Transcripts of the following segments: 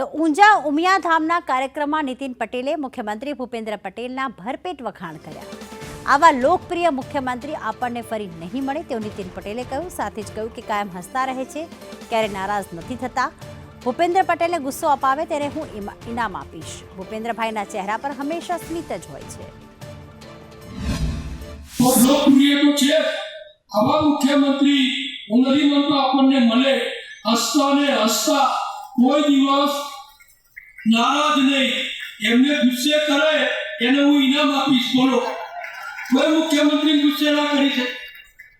તો ઊંઝા ઉમિયાધામના કાર્યક્રમમાં નીતિન પટેલે મુખ્યમંત્રી ભૂપેન્દ્ર પટેલના ભરપેટ વખાણ કર્યા. આવા લોકપ્રિય મુખ્યમંત્રી આપણને ફરી નહીં મળે તેવું નીતિન પટેલે કહ્યું. સાથે જ કહ્યું કે કાયમ હસતા રહે છે, ક્યારે નારાજ નથી થતા. ભૂપેન્દ્ર પટેલે ગુસ્સો અપાવે ત્યારે હું ઇનામ આપીશ. ભૂપેન્દ્રભાઈના ચહેરા પર હંમેશા સ્મિત જ હોય છે. આવા મુખ્યમંત્રી આપણને મળે. હસતા ને હસતા કોઈ દિવસ નારાજ નહીં. એમને ગુસ્સે કરે, એને હું ઇનામ આપીશ. બોલો. કોઈ મુખ્યમંત્રી ગુસ્સે ના કરી શકે?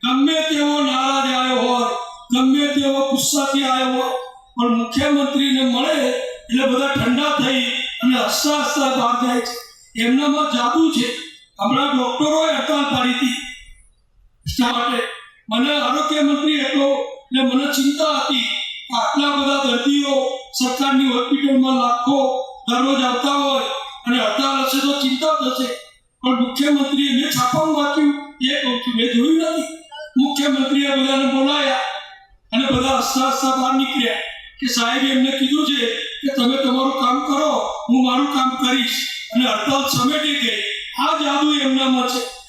ગમે તેવો નારાજ આવ્યો હોય, ગમે તેવો ગુસ્સાથી આવ્યો હોય, પણ મુખ્યમંત્રીને મળે એટલે બધા ઠંડા થઈ અને હસતા હસતા બહાર જાય છે. એમનામાં જાદુ છે. હમણાં ડોક્ટરોએ હડતાલ પાડી હતી. શા માટે મને આરોગ્ય મંત્રી હતો એટલે મને ચિંતા હતી. આટલા બધા દર્દીઓ સરકારની હોસ્પિટલમાં લાખો દરરોજ આવતા હોય અને હડતાલ હશે તો ચિંતા થશે પણ મુખ્યમંત્રીએ મેં છાપામાં વાંચ્યું, એ કહું છું, મેં જોયું નથી. મુખ્યમંત્રીએ બધાને બોલાયા અને બધા હસતા હસતા બહાર નીકળ્યા કે સાહેબ એમને કીધું છે કે તમે તમારું કામ કરો, હું મારું કામ કરીશ. અને હડતાલ સમેટી ગઈ. આ જાદુ એમનામાં છે.